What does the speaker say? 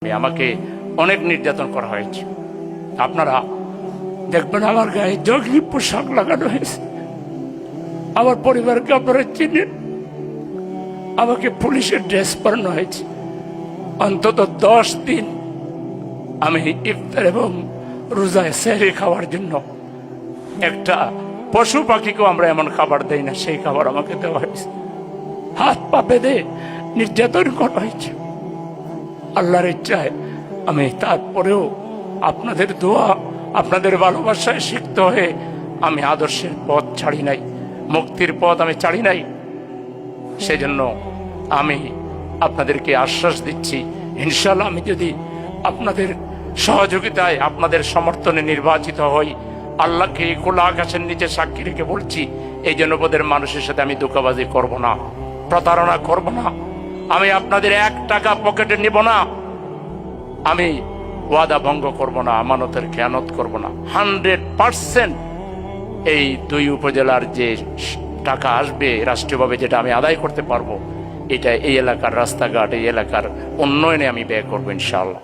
আমাকে অনেক নির্যাতন করা হয়েছে। আপনারা দেখবেন আমার গায়ে জগলি পোশাক লাগানো হয়েছে। আমার পরিবারকে আপনারা চিনেন? আমাকে পুলিশের ড্রেস পরানো হয়েছে। অন্তত দশ দিন আমি ইফতার এবং রোজায় সেহরি খাওয়ার জন্য একটা পশু পাখিকেও আমরা এমন খাবার দেই না, সেই খাবার আমাকে দেওয়া হয়েছে। হাত পা বেঁধে নির্যাতন করা হয়েছে। আল্লাহর ইচ্ছায় আমি তারপরেও আপনাদের দোয়া, আপনাদের ভালোবাসায় সিক্ত হয়ে আমি আদর্শের পথ ছাড়ি নাই, মুক্তির পথ আমি ছাড়ি নাই। সেজন্য আমি আপনাদেরকে আশ্বাস দিচ্ছি ইনশাল্লাহ আমি যদি আপনাদের সহযোগিতায়, আপনাদের সমর্থনে নির্বাচিত হই, আল্লাহকে খোলা আকাশের নিচে সাক্ষী রেখে বলছি, এই জনপদের মানুষের সাথে আমি ধোকাবাজি করব না, প্রতারণা করব না। আমি আপনাদের এক টাকা পকেটে নিব না। আমি ওয়াদা ভঙ্গ করব না, আমানতের খেয়ানত করব না। হান্ড্রেড পার্সেন্ট এই দুই উপজেলার যে টাকা আসবে রাষ্ট্রীয়ভাবে যেটা আমি আদায় করতে পারব, এটা এই এলাকার রাস্তাঘাট, এই এলাকার উন্নয়নে আমি ব্যয় করব ইনশাআল্লাহ।